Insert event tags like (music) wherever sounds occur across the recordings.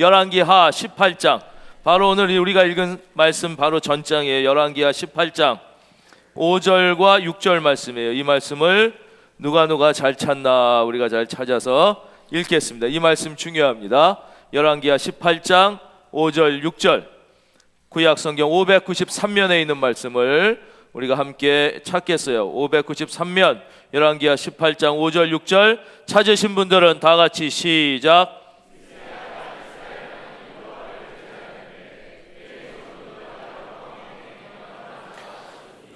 열왕기하 18장. 바로 오늘 우리가 읽은 말씀 바로 전장이에요. 열왕기하 18장 5절과 6절 말씀이에요. 이 말씀을 누가 누가 잘 찾나 우리가 잘 찾아서 읽겠습니다. 이 말씀 중요합니다. 열왕기하 18장 5절 6절 구약 성경 593면에 있는 말씀을 우리가 함께 찾겠어요. 593면 열왕기하 18장 5절 6절 찾으신 분들은 다 같이 시작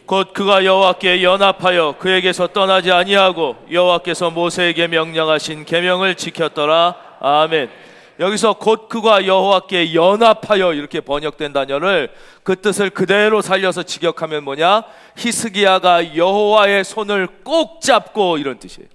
곧 그가 여호와께 연합하여 그에게서 떠나지 아니하고 여호와께서 모세에게 명령하신 계명을 지켰더라. 아멘. 여기서 곧 그가 여호와께 연합하여 이렇게 번역된 단어를 그 뜻을 그대로 살려서 직역하면 뭐냐? 히스기야가 여호와의 손을 꼭 잡고 이런 뜻이에요.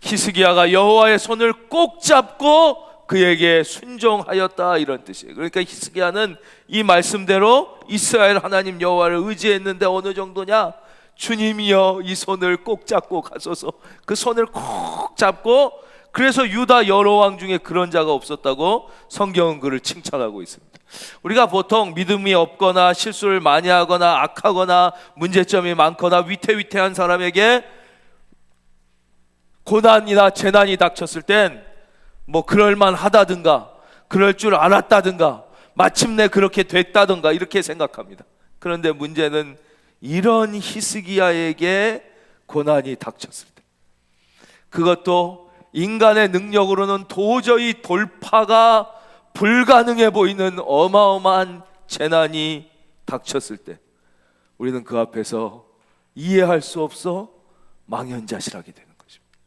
히스기야가 여호와의 손을 꼭 잡고 그에게 순종하였다 이런 뜻이에요. 그러니까 히스기야는 이 말씀대로 이스라엘 하나님 여호와를 의지했는데 어느 정도냐? 주님이여 이 손을 꼭 잡고 가소서. 그 손을 꼭 잡고 그래서 유다 여러 왕 중에 그런 자가 없었다고 성경은 그를 칭찬하고 있습니다. 우리가 보통 믿음이 없거나 실수를 많이 하거나 악하거나 문제점이 많거나 위태위태한 사람에게 고난이나 재난이 닥쳤을 땐 뭐 그럴만 하다든가 그럴 줄 알았다든가 마침내 그렇게 됐다든가 이렇게 생각합니다. 그런데 문제는 이런 히스기야에게 고난이 닥쳤을 때 그것도 인간의 능력으로는 도저히 돌파가 불가능해 보이는 어마어마한 재난이 닥쳤을 때 우리는 그 앞에서 이해할 수 없어 망연자실하게 되는 것입니다.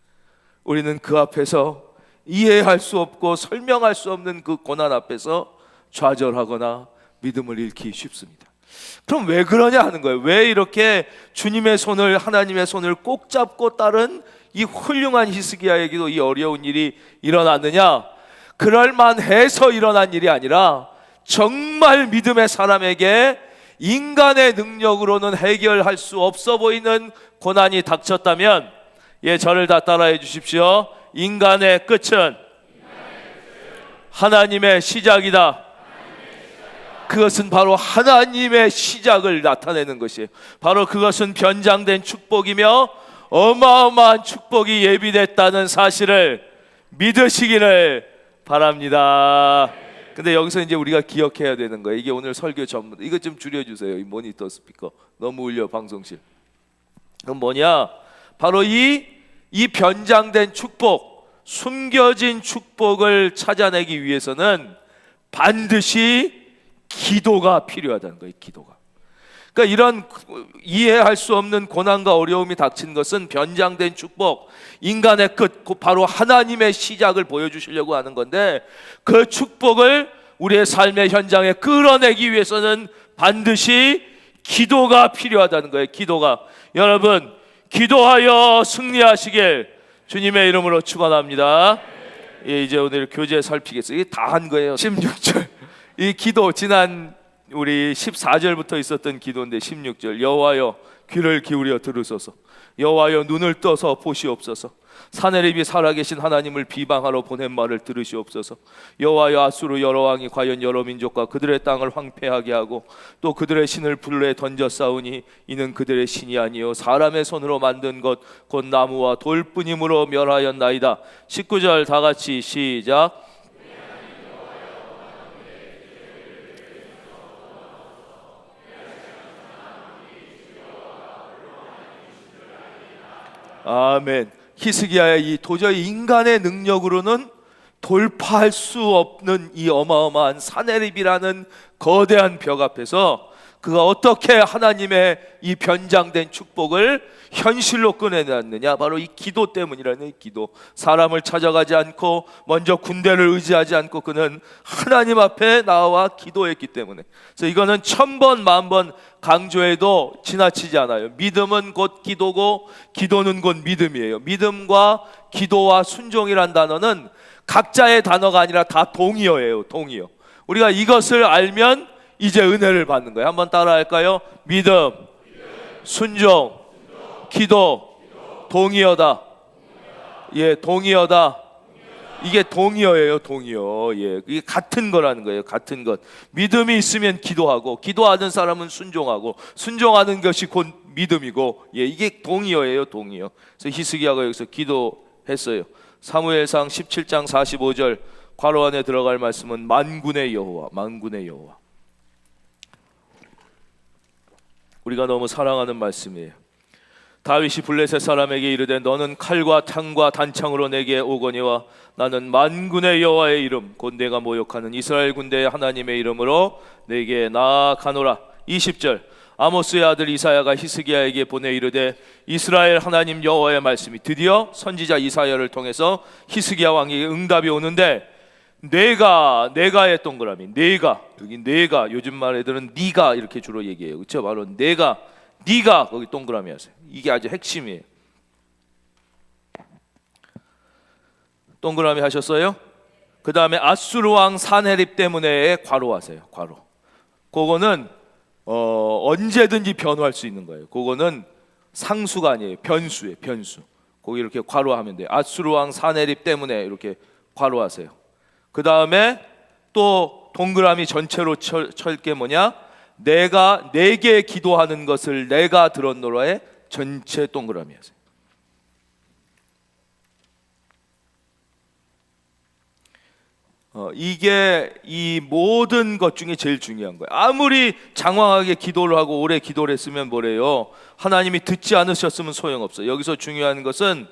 우리는 그 앞에서 이해할 수 없고 설명할 수 없는 그 고난 앞에서 좌절하거나 믿음을 잃기 쉽습니다. 그럼 왜 그러냐 하는 거예요. 왜 이렇게 주님의 손을 하나님의 손을 꼭 잡고 따른 이 훌륭한 히스기야에게도 이 어려운 일이 일어났느냐? 그럴 만해서 일어난 일이 아니라 정말 믿음의 사람에게 인간의 능력으로는 해결할 수 없어 보이는 고난이 닥쳤다면 예 저를 다 따라해 주십시오. 인간의 끝은 하나님의 시작이다. 그것은 바로 하나님의 시작을 나타내는 것이에요. 바로 그것은 변장된 축복이며 어마어마한 축복이 예비됐다는 사실을 믿으시기를 바랍니다. 근데 여기서 이제 우리가 기억해야 되는 거예요. 이게 오늘 설교 전문. 이거 좀 줄여주세요. 이 모니터 스피커 너무 울려 방송실. 그럼 뭐냐? 바로 이 이 변장된 축복, 숨겨진 축복을 찾아내기 위해서는 반드시 기도가 필요하다는 거예요. 기도가. 그러니까 이런 이해할 수 없는 고난과 어려움이 닥친 것은 변장된 축복, 인간의 끝, 바로 하나님의 시작을 보여주시려고 하는 건데 그 축복을 우리의 삶의 현장에 끌어내기 위해서는 반드시 기도가 필요하다는 거예요. 기도가. 여러분, 기도하여 승리하시길 주님의 이름으로 축원합니다. 예, 이제 오늘 교재 살피겠어요. 이게 다 한 거예요. 16절. 이 기도 지난 우리 14절부터 있었던 기도인데 16절 여호와여 귀를 기울여 들으소서. 여호와여 눈을 떠서 보시옵소서. 사내립이 살아계신 하나님을 비방하러 보낸 말을 들으시옵소서. 여호와여 아수르 여러 왕이 과연 여러 민족과 그들의 땅을 황폐하게 하고 또 그들의 신을 불에 던져 싸우니 이는 그들의 신이 아니요 사람의 손으로 만든 것 곧 나무와 돌뿐임으로 멸하였나이다. 19절 다 같이 시작 아멘. 히스기야의 이 도저히 인간의 능력으로는 돌파할 수 없는 이 어마어마한 사내립이라는 거대한 벽 앞에서 그가 어떻게 하나님의 이 변장된 축복을 현실로 꺼내놨느냐? 바로 이 기도 때문이라는 이 기도. 사람을 찾아가지 않고 먼저 군대를 의지하지 않고 그는 하나님 앞에 나와 기도했기 때문에. 그래서 이거는 천번 만번 강조해도 지나치지 않아요. 믿음은 곧 기도고 기도는 곧 믿음이에요. 믿음과 기도와 순종이란 단어는 각자의 단어가 아니라 다 동의어예요 동의어. 우리가 이것을 알면 이제 은혜를 받는 거예요. 한번 따라 할까요? 믿음, 순종, 기도, 동의어다. 예, 동의어다. 이게 동의어예요, 동의어. 예, 이게 같은 거라는 거예요, 같은 것. 믿음이 있으면 기도하고, 기도하는 사람은 순종하고, 순종하는 것이 곧 믿음이고, 예, 이게 동의어예요, 동의어. 그래서 히스기야가 여기서 기도했어요. 사무엘상 17장 45절 괄호 안에 들어갈 말씀은 만군의 여호와, 만군의 여호와. 우리가 너무 사랑하는 말씀이에요. 다윗이 블레셋 사람에게 이르되 너는 칼과 창과 단창으로 내게 오거니와 나는 만군의 여호와의 이름 곧 내가 모욕하는 이스라엘 군대의 하나님의 이름으로 내게 나아가노라 20절 아모스의 아들 이사야가 히스기야에게 보내 이르되 이스라엘 하나님 여호와의 말씀이 드디어 선지자 이사야를 통해서 히스기야 왕에게 응답이 오는데 내가 내가의 동그라미 내가 여기 내가 요즘 말 애들은 네가 이렇게 주로 얘기해요. 그렇죠 바로 내가 네가 거기 동그라미 하세요. 이게 아주 핵심이에요. 동그라미 하셨어요? 그 다음에 아수르 왕 산헤립 때문에 과로 하세요. 과로. 그거는 어, 언제든지 변화할 수 있는 거예요. 그거는 상수가 아니에요. 변수예요. 변수. 거기 이렇게 과로하면 돼요. 아수르 왕 산헤립 때문에 이렇게 과로하세요 그 다음에 또 동그라미 전체로 쳐- 찰게 뭐냐? 내가 내게 기도하는 것을 내가 들었노라의 전체 동그라미였어요. 어, 이게 이 모든 것 중에 제일 중요한 거예요. 아무리 장황하게 기도를 하고 오래 기도를 했으면 뭐래요? 하나님이 듣지 않으셨으면 소용없어요. 여기서 중요한 것은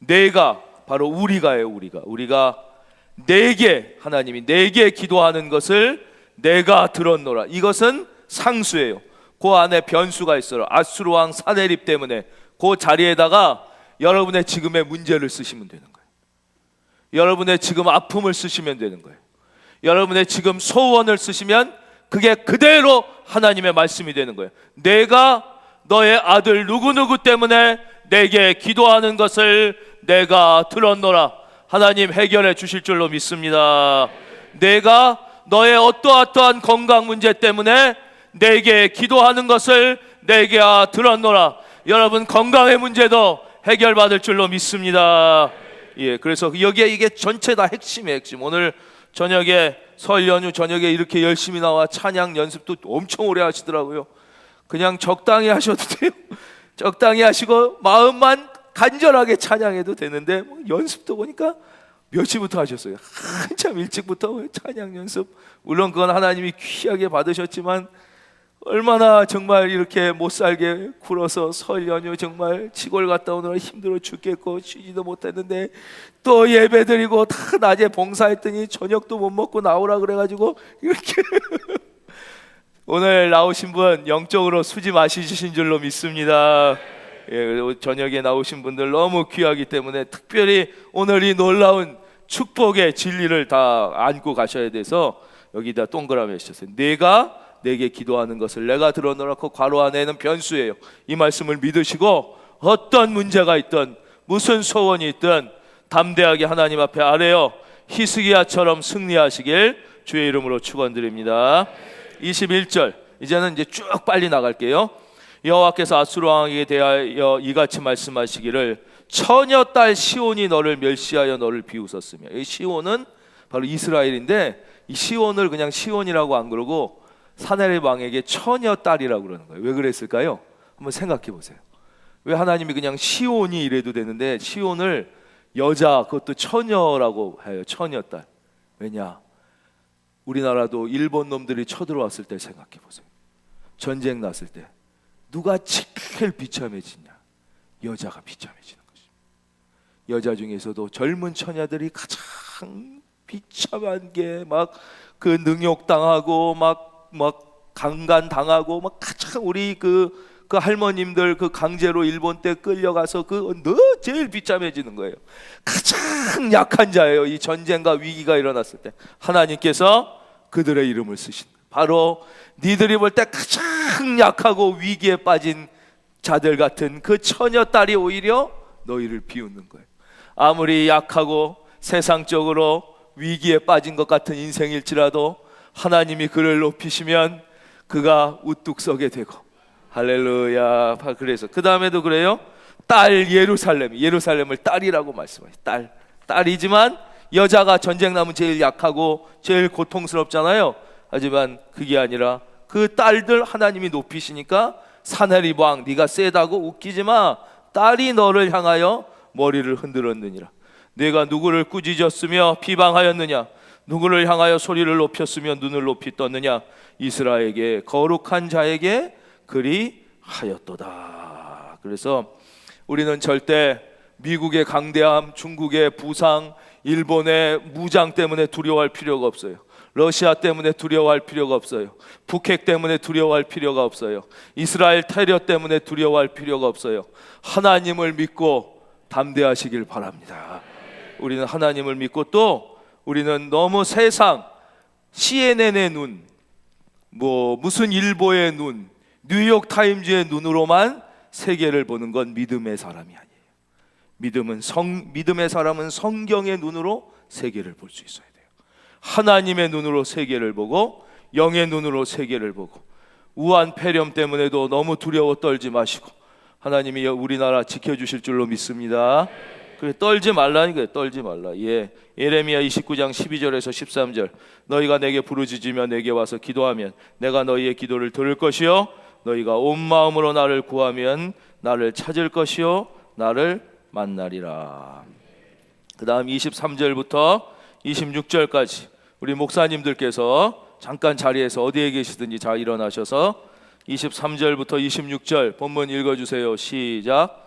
내가 바로 우리가예요. 우리가 우리가 내게 하나님이 내게 기도하는 것을 내가 들었노라. 이것은 상수예요. 그 안에 변수가 있어요. 아수르 왕 사내립 때문에 그 자리에다가 여러분의 지금의 문제를 쓰시면 되는 거예요. 여러분의 지금 아픔을 쓰시면 되는 거예요. 여러분의 지금 소원을 쓰시면 그게 그대로 하나님의 말씀이 되는 거예요. 내가 너의 아들 누구누구 때문에 내게 기도하는 것을 내가 들었노라. 하나님 해결해 주실 줄로 믿습니다. 내가 너의 어떠어떠한 건강 문제 때문에 내게 기도하는 것을 내게 아, 들었노라. 여러분 건강의 문제도 해결받을 줄로 믿습니다. 예, 그래서 여기에 이게 전체 다 핵심이에요, 핵심. 오늘 저녁에 설 연휴 저녁에 이렇게 열심히 나와 찬양 연습도 엄청 오래 하시더라고요. 그냥 적당히 하셔도 돼요. (laughs) 적당히 하시고 마음만 간절하게 찬양해도 되는데 뭐 연습도 보니까 몇 시부터 하셨어요? 한참 일찍부터 찬양 연습. 물론 그건 하나님이 귀하게 받으셨지만 얼마나 정말 이렇게 못 살게 굴어서 설 연휴 정말 시골 갔다 오느라 힘들어 죽겠고 쉬지도 못했는데 또 예배 드리고 다 낮에 봉사했더니 저녁도 못 먹고 나오라 그래가지고 이렇게 (laughs) 오늘 나오신 분 영적으로 수지 마시신 줄로 믿습니다. 예, 저녁에 나오신 분들 너무 귀하기 때문에 특별히 오늘 이 놀라운 축복의 진리를 다 안고 가셔야 돼서 여기다 동그라미 하셨어요. 내가 내게 기도하는 것을 내가 들어놓고 괄호 안에는 변수예요. 이 말씀을 믿으시고 어떤 문제가 있든 무슨 소원이 있든 담대하게 하나님 앞에 아뢰어 히스기야처럼 승리하시길 주의 이름으로 축원드립니다. 21절 이제는 이제 쭉 빨리 나갈게요. 여호와께서 아수르 왕에게 대하여 이같이 말씀하시기를 처녀 딸 시온이 너를 멸시하여 너를 비웃었으며 이 시온은 바로 이스라엘인데 이 시온을 그냥 시온이라고 안 그러고 사내립 왕에게 처녀 딸이라고 그러는 거예요. 왜 그랬을까요? 한번 생각해 보세요. 왜 하나님이 그냥 시온이 이래도 되는데 시온을 여자 그것도 처녀라고 해요. 처녀 딸. 왜냐? 우리나라도 일본 놈들이 쳐들어왔을 때 생각해 보세요. 전쟁 났을 때 누가 제일 비참해지냐? 여자가 비참해지는 것입니다. 여자 중에서도 젊은 처녀들이 가장 비참한 게 막 그 능욕 당하고 막 막 강간 당하고 막 가장 우리 그그 할머님들 그 강제로 일본 때 끌려가서 그너 제일 비참해지는 거예요. 가장 약한 자예요. 이 전쟁과 위기가 일어났을 때 하나님께서 그들의 이름을 쓰신 바로 니들이 볼 때 가장 약하고 위기에 빠진 자들 같은 그 처녀 딸이 오히려 너희를 비웃는 거예요. 아무리 약하고 세상적으로 위기에 빠진 것 같은 인생일지라도 하나님이 그를 높이시면 그가 우뚝 서게 되고 할렐루야. 그래서 그 다음에도 그래요. 딸 예루살렘, 예루살렘을 딸이라고 말씀하시. 딸, 딸이지만 여자가 전쟁 나면 제일 약하고 제일 고통스럽잖아요. 하지만 그게 아니라 그 딸들 하나님이 높이시니까 사내립 왕 네가 세다고 웃기지 마. 딸이 너를 향하여 머리를 흔들었느니라. 내가 누구를 꾸짖었으며 비방하였느냐? 누구를 향하여 소리를 높였으며 눈을 높이 떴느냐? 이스라엘에게 거룩한 자에게 그리 하였도다. 그래서 우리는 절대 미국의 강대함, 중국의 부상, 일본의 무장 때문에 두려워할 필요가 없어요. 러시아 때문에 두려워할 필요가 없어요. 북핵 때문에 두려워할 필요가 없어요. 이스라엘 테러 때문에 두려워할 필요가 없어요. 하나님을 믿고 담대하시길 바랍니다. 우리는 하나님을 믿고 또 우리는 너무 세상 CNN의 눈, 뭐 무슨 일보의 눈, 뉴욕 타임즈의 눈으로만 세계를 보는 건 믿음의 사람이 아니에요. 믿음은 성 믿음의 사람은 성경의 눈으로 세계를 볼 수 있어야 돼요. 하나님의 눈으로 세계를 보고 영의 눈으로 세계를 보고 우한 폐렴 때문에도 너무 두려워 떨지 마시고 하나님이 우리나라 지켜주실 줄로 믿습니다. 그래 떨지 말라니까 떨지 말라. 예. 예레미야 29장 12절에서 13절. 너희가 내게 부르짖으며 내게 와서 기도하면 내가 너희의 기도를 들을 것이요 너희가 온 마음으로 나를 구하면 나를 찾을 것이요 나를 만나리라. 그다음 23절부터 26절까지 우리 목사님들께서 잠깐 자리에서 어디에 계시든지 잘 일어나셔서 23절부터 26절 본문 읽어 주세요. 시작.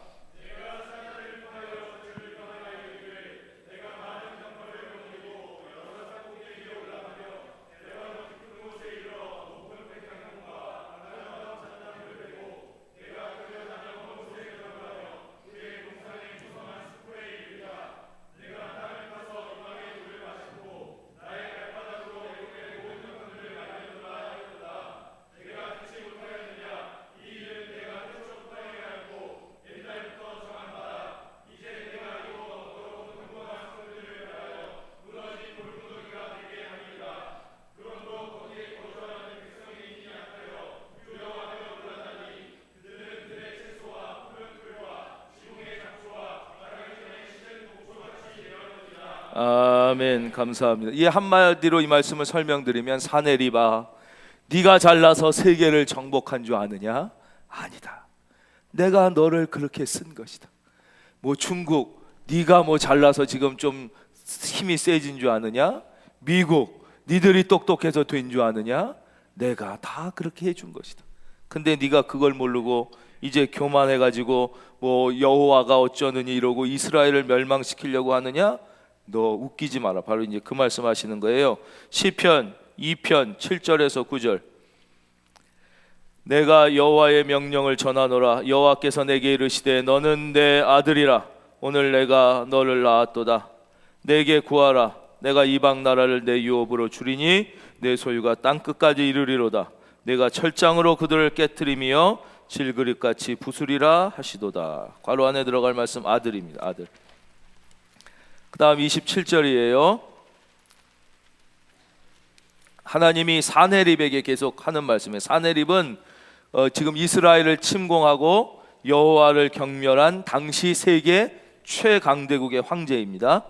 아멘 감사합니다. 이 한마디로 이 말씀을 설명드리면 사내리바 네가 잘나서 세계를 정복한 줄 아느냐? 아니다. 내가 너를 그렇게 쓴 것이다. 뭐 중국 네가 뭐 잘나서 지금 좀 힘이 세진 줄 아느냐? 미국 니들이 똑똑해서 된 줄 아느냐? 내가 다 그렇게 해준 것이다. 근데 네가 그걸 모르고 이제 교만해 가지고 뭐 여호와가 어쩌느니 이러고 이스라엘을 멸망시키려고 하느냐? 너 웃기지 마라. 바로 이제 그 말씀하시는 거예요. 시편 2편 7절에서 9절. 내가 여호와의 명령을 전하노라. 여호와께서 내게 이르시되 너는 내 아들이라. 오늘 내가 너를 낳았도다. 내게 구하라. 내가 이방 나라를 내 유업으로 주리니 내 소유가 땅 끝까지 이르리로다. 내가 철장으로 그들을 깨뜨리며 질그릇같이 부수리라 하시도다. 괄호 안에 들어갈 말씀 아들입니다. 아들. 그 다음 27절이에요. 하나님이 사내립에게 계속 하는 말씀이에요. 사내립은 어, 지금 이스라엘을 침공하고 여호와를 경멸한 당시 세계 최강대국의 황제입니다.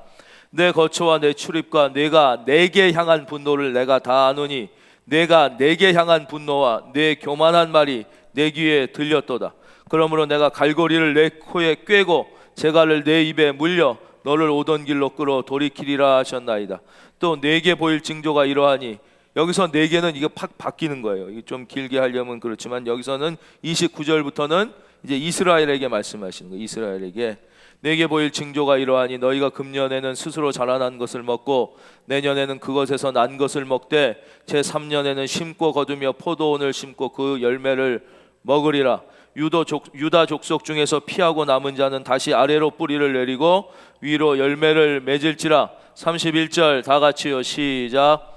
내 거처와 내 출입과 내가 내게 향한 분노를 내가 다 아노니 내가 내게 향한 분노와 내 교만한 말이 내 귀에 들렸도다. 그러므로 내가 갈고리를 내 코에 꿰고 재갈을 내 입에 물려 너를 오던 길로 끌어 돌이키리라 하셨나이다. 또 내게 보일 징조가 이러하니 여기서 네 개는 이게 팍 바뀌는 거예요. 이게 좀 길게 하려면 그렇지만 여기서는 29절부터는 이제 이스라엘에게 말씀하시는 거예요. 이스라엘에게 내게 보일 징조가 이러하니 너희가 금년에는 스스로 자라난 것을 먹고 내년에는 그것에서 난 것을 먹되 제 3년에는 심고 거두며 포도원을 심고 그 열매를 먹으리라. 유도 족, 유다 족속 중에서 피하고 남은 자는 다시 아래로 뿌리를 내리고 위로 열매를 맺을지라. 31절 다 같이요. 시작.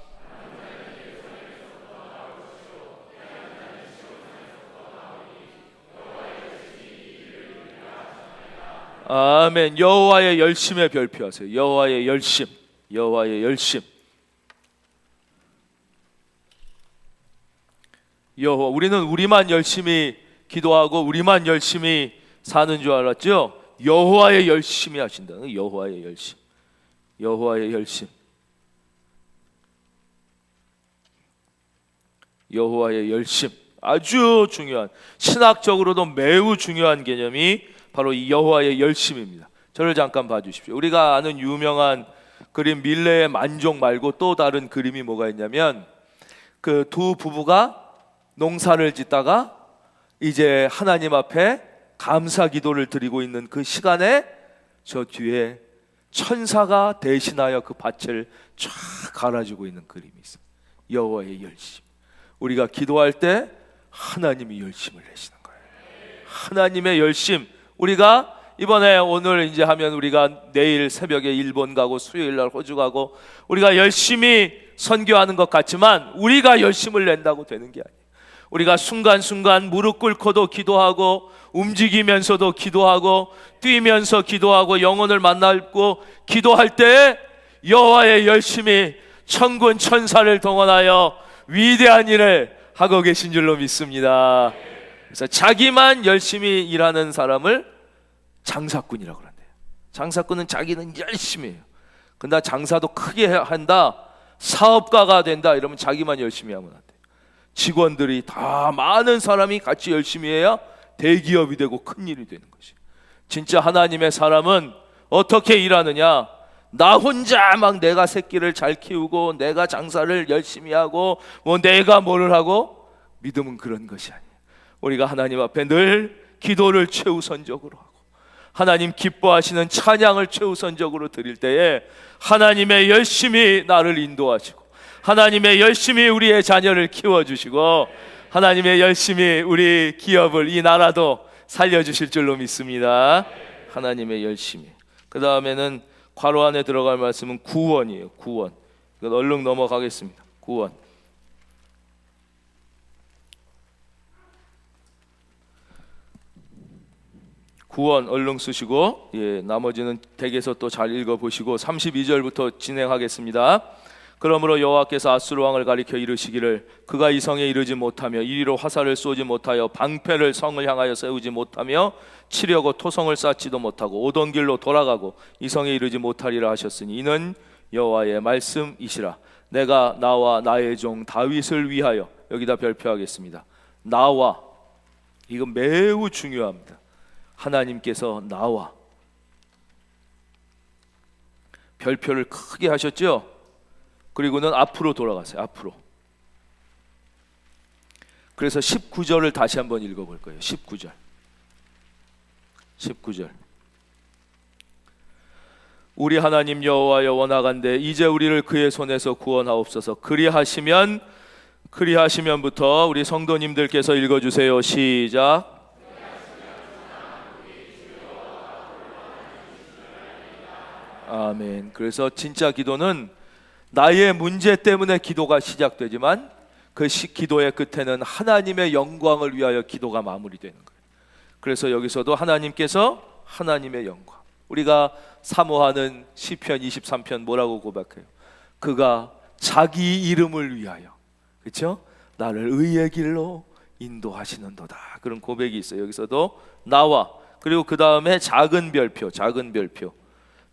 아멘. 여호와의 열심에 별표하세요. 여호와의 열심. 여호와의 열심. 여호와 우리는 우리만 열심히 기도하고 우리만 열심히 사는 줄 알았죠. 여호와의 열심히 하신다는 여호와의 열심. 여호와의 열심. 여호와의 열심. 아주 중요한 신학적으로도 매우 중요한 개념이 바로 이 여호와의 열심입니다. 저를 잠깐 봐 주십시오. 우리가 아는 유명한 그림 밀레의 만족 말고 또 다른 그림이 뭐가 있냐면 그 두 부부가 농사를 짓다가 이제 하나님 앞에 감사 기도를 드리고 있는 그 시간에 저 뒤에 천사가 대신하여 그 밭을 쫙 갈아주고 있는 그림이 있어요. 여호와의 열심. 우리가 기도할 때 하나님이 열심을 내시는 거예요. 하나님의 열심. 우리가 이번에 오늘 이제 하면 우리가 내일 새벽에 일본 가고 수요일 날 호주 가고 우리가 열심히 선교하는 것 같지만 우리가 열심을 낸다고 되는 게 아니에요. 우리가 순간순간 무릎 꿇고도 기도하고 움직이면서도 기도하고 뛰면서 기도하고 영혼을 만나고 기도할 때 여호와의 열심히 천군 천사를 동원하여 위대한 일을 하고 계신 줄로 믿습니다. 그래서 자기만 열심히 일하는 사람을 장사꾼이라고 그런대요. 장사꾼은 자기는 열심히 해요. 근데 장사도 크게 한다. 사업가가 된다. 이러면 자기만 열심히 하면 안 돼요. 직원들이 다 많은 사람이 같이 열심히 해야 대기업이 되고 큰 일이 되는 것이. 진짜 하나님의 사람은 어떻게 일하느냐? 나 혼자 막 내가 새끼를 잘 키우고 내가 장사를 열심히 하고 뭐 내가 뭐를 하고 믿음은 그런 것이 아니에요. 우리가 하나님 앞에 늘 기도를 최우선적으로 하고 하나님 기뻐하시는 찬양을 최우선적으로 드릴 때에 하나님의 열심히 나를 인도하시고 하나님의 열심히 우리의 자녀를 키워주시고 하나님의 열심히 우리 기업을 이 나라도 살려주실 줄로 믿습니다. 하나님의 열심히. 그 다음에는 괄호 안에 들어갈 말씀은 구원이에요. 구원. 이건 얼른 넘어가겠습니다. 구원. 구원 얼른 쓰시고 예, 나머지는 댁에서 또 잘 읽어 보시고 32절부터 진행하겠습니다. 그러므로 여호와께서 아수르 왕을 가리켜 이르시기를 그가 이 성에 이르지 못하며 이리로 화살을 쏘지 못하여 방패를 성을 향하여 세우지 못하며 치려고 토성을 쌓지도 못하고 오던 길로 돌아가고 이 성에 이르지 못하리라 하셨으니 이는 여호와의 말씀이시라. 내가 나와 나의 종 다윗을 위하여 여기다 별표하겠습니다. 나와. 이건 매우 중요합니다. 하나님께서 나와. 별표를 크게 하셨죠 그리고는 앞으로 돌아가세요. 앞으로. 그래서 19절을 다시 한번 읽어 볼 거예요. 19절. 19절. 우리 하나님 여호와여 원하간대 이제 우리를 그의 손에서 구원하옵소서. 그리하시면 그리하시면부터 우리 성도님들께서 읽어 주세요. 시작. 아멘. 그래서 진짜 기도는 나의 문제 때문에 기도가 시작되지만 그 시, 기도의 끝에는 하나님의 영광을 위하여 기도가 마무리되는 거예요. 그래서 여기서도 하나님께서 하나님의 영광. 우리가 사모하는 시편 23편 뭐라고 고백해요? 그가 자기 이름을 위하여 그렇죠? 나를 의의 길로 인도하시는도다. 그런 고백이 있어요. 여기서도 나와 그리고 그 다음에 작은 별표, 작은 별표.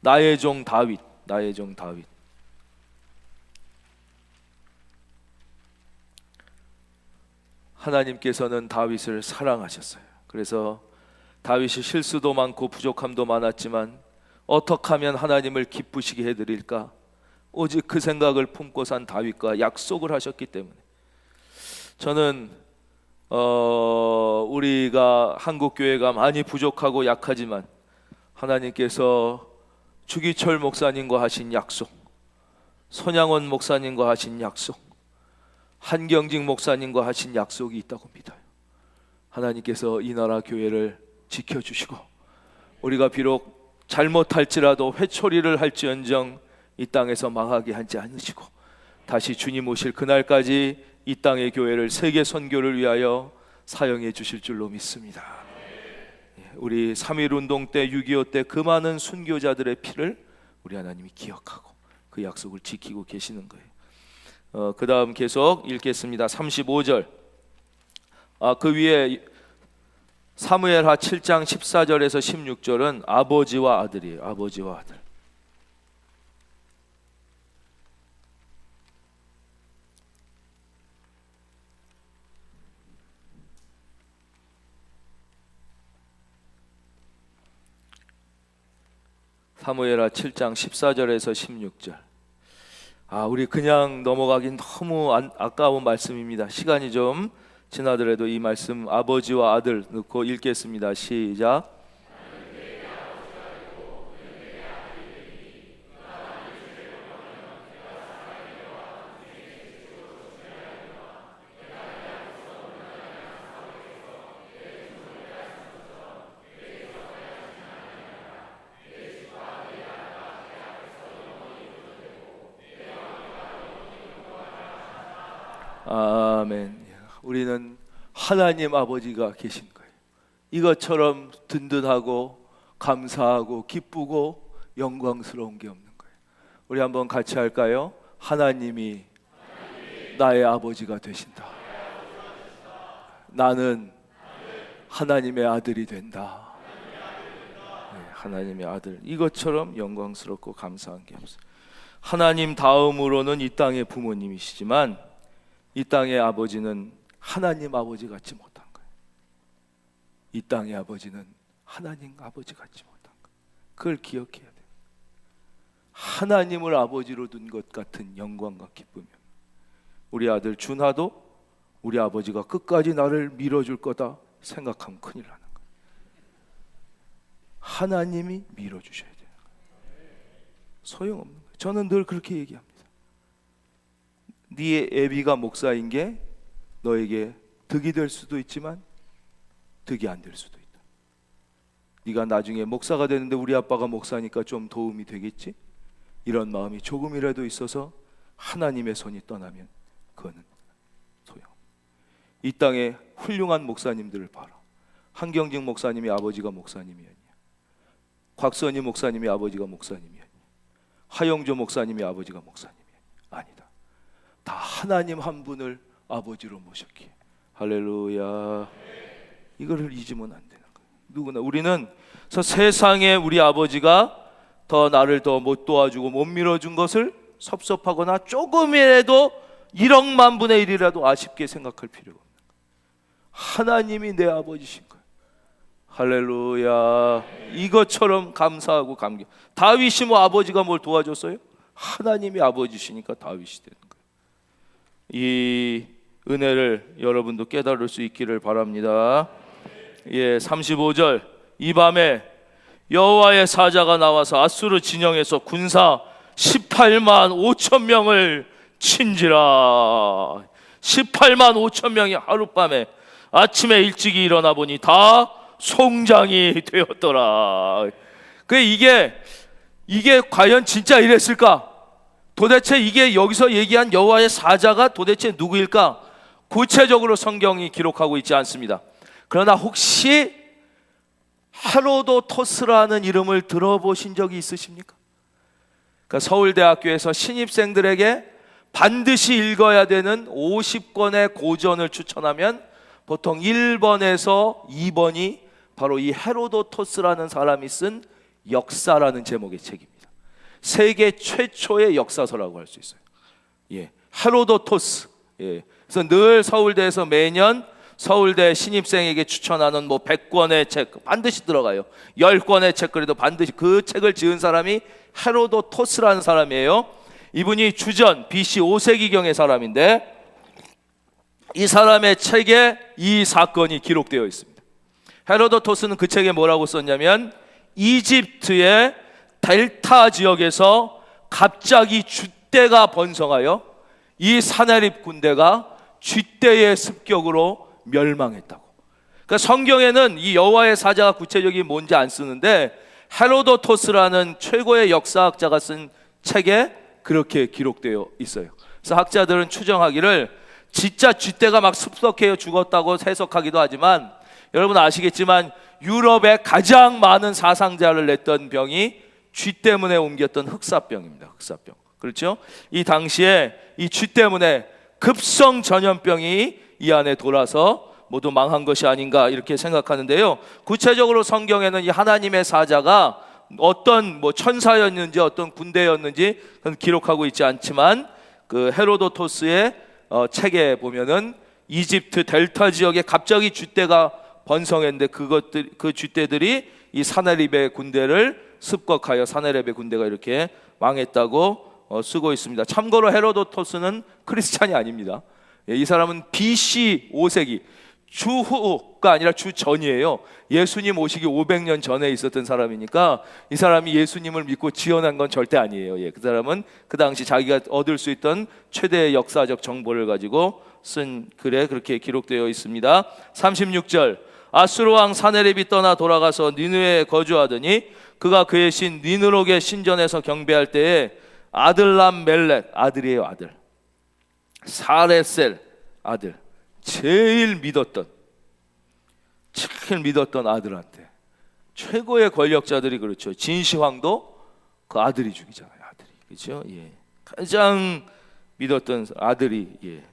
나의 종 다윗, 나의 종 다윗. 하나님께서는 다윗을 사랑하셨어요. 그래서 다윗이 실수도 많고 부족함도 많았지만 어떻게 하면 하나님을 기쁘시게 해드릴까? 오직 그 생각을 품고 산 다윗과 약속을 하셨기 때문에 저는 어, 우리가 한국 교회가 많이 부족하고 약하지만 하나님께서 주기철 목사님과 하신 약속, 손양원 목사님과 하신 약속, 한경직 목사님과 하신 약속이 있다고 믿어요. 하나님께서 이 나라 교회를 지켜주시고 우리가 비록 잘못할지라도 회초리를 할지언정 이 땅에서 망하게 하지 않으시고 다시 주님 오실 그날까지 이 땅의 교회를 세계 선교를 위하여 사용해 주실 줄로 믿습니다. 예, 우리 3.1 운동 때, 6.25 때 그 많은 순교자들의 피를 우리 하나님이 기억하고 그 약속을 지키고 계시는 거예요. 어, 그 다음 계속 읽겠습니다. 35절. 아, 그 위에 사무엘하 7장 14절에서 16절은 아버지와 아들이에요. 아버지와 아들. 사무엘하 7장 14절에서 16절. 아, 우리 그냥 넘어가긴 너무 안, 아까운 말씀입니다. 시간이 좀 지나더라도 이 말씀 아버지와 아들 넣고 읽겠습니다. 시작. 아멘. 우리는 하나님 아버지가 계신 거예요. 이것처럼 든든하고 감사하고 기쁘고 영광스러운 게 없는 거예요. 우리 한번 같이 할까요? 하나님이 나의 아버지가 되신다. 나는 하나님의 아들이 된다. 네, 하나님의 아들. 이것처럼 영광스럽고 감사한 게 없어요. 하나님 다음으로는 이 땅의 부모님이시지만 이 땅의 아버지는 하나님 아버지 같지 못한 거예요. 이 땅의 아버지는 하나님 아버지 같지 못한 거예요. 그걸 기억해야 돼요. 하나님을 아버지로 둔 것 같은 영광과 기쁨이요. 우리 아들 준하도 우리 아버지가 끝까지 나를 밀어줄 거다 생각하면 큰일 나는 거예요. 하나님이 밀어주셔야 돼요. 소용없는 거예요. 저는 늘 그렇게 얘기합니다. 네 애비가 목사인 게 너에게 득이 될 수도 있지만 득이 안 될 수도 있다. 네가 나중에 목사가 되는데 우리 아빠가 목사니까 좀 도움이 되겠지? 이런 마음이 조금이라도 있어서 하나님의 손이 떠나면 그거는 소용. 이 땅에 훌륭한 목사님들을 봐라. 한경직 목사님이 아버지가 목사님이 아니야. 곽선희 목사님이 아버지가 목사님이 아니야. 하영조 목사님이 아버지가 목사님이 아니다. 다 하나님 한 분을 아버지로 모셨기에 할렐루야. 이거를 잊으면 안 되는 거예요. 누구나 우리는 저 세상에 우리 아버지가 더 나를 더 못 도와주고 못 밀어준 것을 섭섭하거나 조금이라도 1억만 분의 1이라도 아쉽게 생각할 필요가 없는. 하나님이 내 아버지신 거예요. 할렐루야. 이것처럼 감사하고 감격. 다윗이 뭐 아버지가 뭘 도와줬어요? 하나님이 아버지시니까 다윗이 되는 거예요. 이 은혜를 여러분도 깨달을 수 있기를 바랍니다. 예, 35절. 이 밤에 여호와의 사자가 나와서 아수르 진영에서 군사 18만 5천 명을 친지라. 18만 5천 명이 하룻밤에 아침에 일찍이 일어나 보니 다 송장이 되었더라. 그 이게 이게 과연 진짜 이랬을까? 도대체 이게 여기서 얘기한 여호와의 사자가 도대체 누구일까? 구체적으로 성경이 기록하고 있지 않습니다. 그러나 혹시 헤로도토스라는 이름을 들어보신 적이 있으십니까? 그러니까 서울대학교에서 신입생들에게 반드시 읽어야 되는 50권의 고전을 추천하면 보통 1번에서 2번이 바로 이 헤로도토스라는 사람이 쓴 역사라는 제목의 책입니다. 세계 최초의 역사서라고 할 수 있어요. 예, 헤로도토스. 예, 그래서 늘 서울대에서 매년 서울대 신입생에게 추천하는 뭐 100권의 책 반드시 들어가요. 10권의 책 그래도 반드시 그 책을 지은 사람이 헤로도토스라는 사람이에요. 이분이 주전 BC 5세기경의 사람인데 이 사람의 책에 이 사건이 기록되어 있습니다. 헤로도토스는 그 책에 뭐라고 썼냐면 이집트의 델타 지역에서 갑자기 쥐떼가 번성하여 이 사내립 군대가 쥐떼의 습격으로 멸망했다고. 그러니까 성경에는 이 여호와의 사자가 구체적인 뭔지 안 쓰는데 헤로도토스라는 최고의 역사학자가 쓴 책에 그렇게 기록되어 있어요. 그래서 학자들은 추정하기를 진짜 쥐떼가 막 습석해요 죽었다고 해석하기도 하지만 여러분 아시겠지만 유럽에 가장 많은 사상자를 냈던 병이 쥐 때문에 옮겼던 흑사병입니다. 흑사병. 그렇죠? 이 당시에 이 쥐 때문에 급성 전염병이 이 안에 돌아서 모두 망한 것이 아닌가 이렇게 생각하는데요. 구체적으로 성경에는 이 하나님의 사자가 어떤 뭐 천사였는지 어떤 군대였는지 그건 기록하고 있지 않지만 그 헤로도토스의 어, 책에 보면은 이집트 델타 지역에 갑자기 쥐떼가 번성했는데 그것들 그 쥐떼들이 이 사나립의 군대를 습격하여 사내랩의 군대가 이렇게 망했다고 어, 쓰고 있습니다. 참고로 헤로도토스는 크리스찬이 아닙니다. 예, 이 사람은 BC 5세기 주후가 아니라 주전이에요. 예수님 오시기 500년 전에 있었던 사람이니까 이 사람이 예수님을 믿고 지어낸 건 절대 아니에요. 예, 그 사람은 그 당시 자기가 얻을 수 있던 최대의 역사적 정보를 가지고 쓴 글에 그렇게 기록되어 있습니다. 36절 아수르 왕 사네립이 떠나 돌아가서 니느웨에 거주하더니 그가 그의 신 니느록의 신전에서 경배할 때에 아들람 멜렉 아들이에요 아들. 사레셀 아들. 제일 믿었던 제일 믿었던 아들한테 최고의 권력자들이 그렇죠. 진시황도 그 아들이 죽이잖아요 아들이. 그렇죠? 예. 가장 믿었던 아들이 예.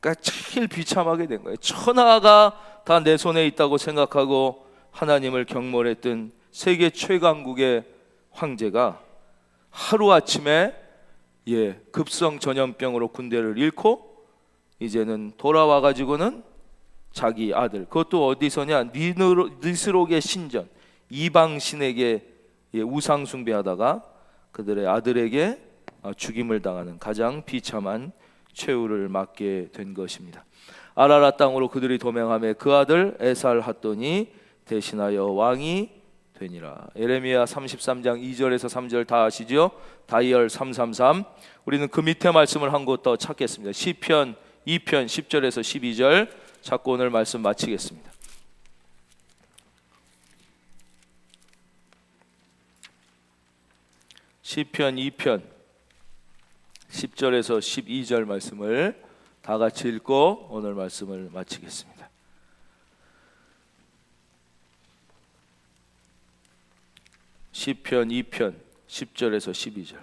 그러니까 제일 비참하게 된 거예요. 천하가 다 내 손에 있다고 생각하고 하나님을 경몰했던 세계 최강국의 황제가 하루 아침에 예 급성 전염병으로 군대를 잃고 이제는 돌아와 가지고는 자기 아들 그것도 어디서냐 니스록의 신전 이방 신에게 예, 우상 숭배하다가 그들의 아들에게 어, 죽임을 당하는 가장 비참한 최후를 맞게 된 것입니다. 아라라 땅으로 그들이 도망하며 그 아들 에살 핫돈이 대신하여 왕이 되니라. 에레미야 33장 2절에서 3절 다 아시죠? 다이얼 333. 우리는 그 밑에 말씀을 한 곳 더 찾겠습니다. 시편 2편 10절에서 12절 찾고 오늘 말씀 마치겠습니다. 시편 2편 10절에서 12절 말씀을 다 같이 읽고 오늘 말씀을 마치겠습니다. 시편 2편 10절에서 12절.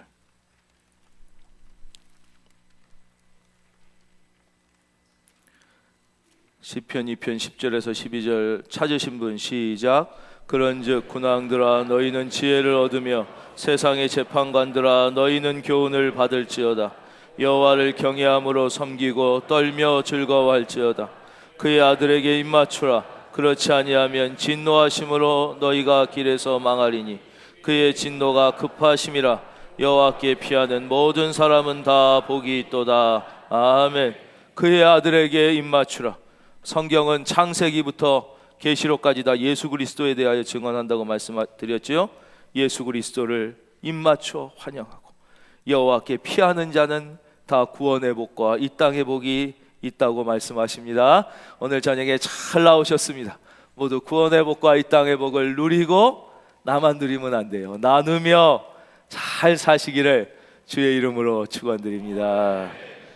시편 2편 10절에서 12절 찾으신 분 시작. 그런즉 군왕들아 너희는 지혜를 얻으며 세상의 재판관들아 너희는 교훈을 받을지어다. 여호와를 경외함으로 섬기고 떨며 즐거워할지어다. 그의 아들에게 입맞추라. 그렇지 아니하면 진노하심으로 너희가 길에서 망하리니 그의 진노가 급하심이라 여호와께 피하는 모든 사람은 다 복이 있도다 아멘 그의 아들에게 입맞추라 성경은 창세기부터 계시록까지 다 예수 그리스도에 대하여 증언한다고 말씀드렸지요. 예수 그리스도를 입맞춰 환영하고 여호와께 피하는 자는 다 구원의 복과 이 땅의 복이 있다고 말씀하십니다. 오늘 저녁에 잘 나오셨습니다. 모두 구원의 복과 이 땅의 복을 누리고 나만 누리면 안 돼요. 나누며 잘 사시기를 주의 이름으로 축원드립니다.